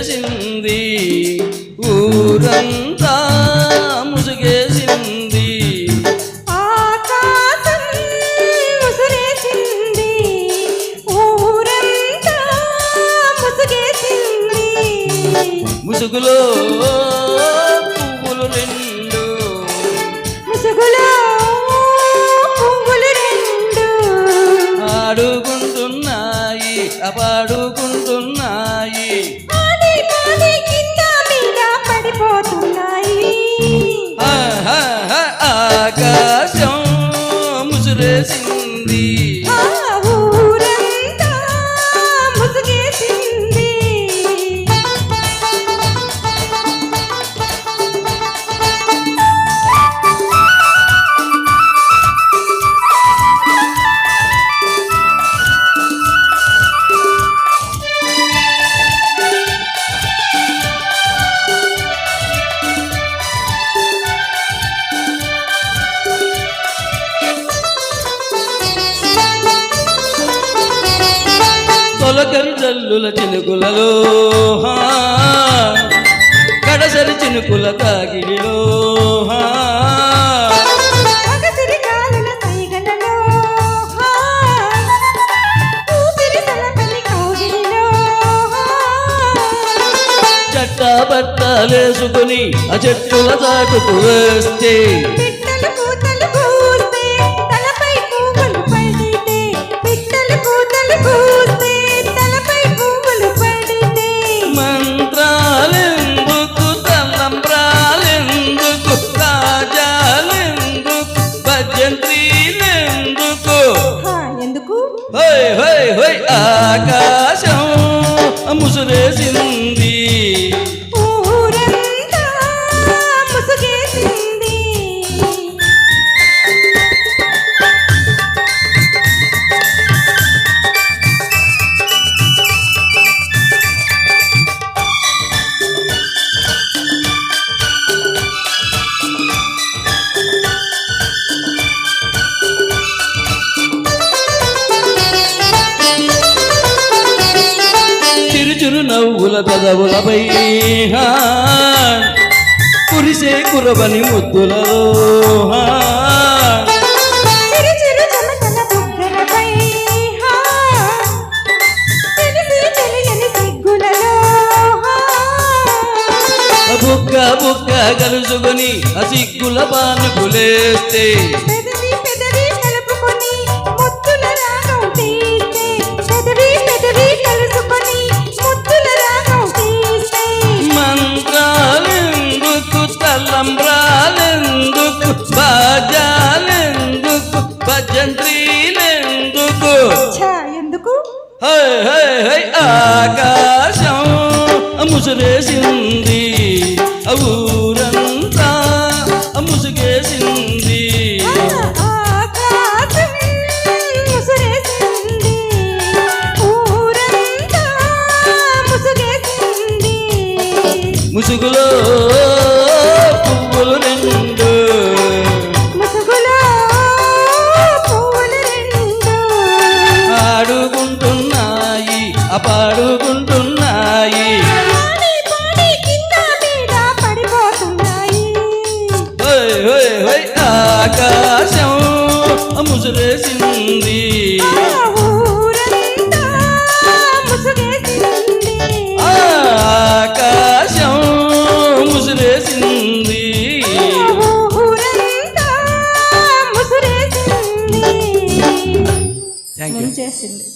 ముసుగేసింది ఊరంతా ముసుగేసింది. ముసుగులో పువ్వులు రెండు. ముసుగులో పువ్వులు రెండు. ఆడుకుంటున్నాయి అపాడుకుంటున్నాయి. వెలసింది తల్లుల చినుకులలో కడసరి చినుకుల కాగిడిలో చట్టాబట్టాలేసుకుని ఆ చెట్టుల చాటుకు వేస్తే ముసురేసింది. మూల పెదవులపై కురిసే కురవని ముద్దులలో బుక్క బుక్క కలుసుకొని అసిక్కుల పానుకులేస్తే ఆకాశం ముసురేసింది ఊరంతా ముసుగేసింది. ముసుగులో పాడుకుంటున్నాయి. ఆకాశం ముసురేసింది ఆకాశం ముసురేసింది థ్యాంక్ యూ చేసింది?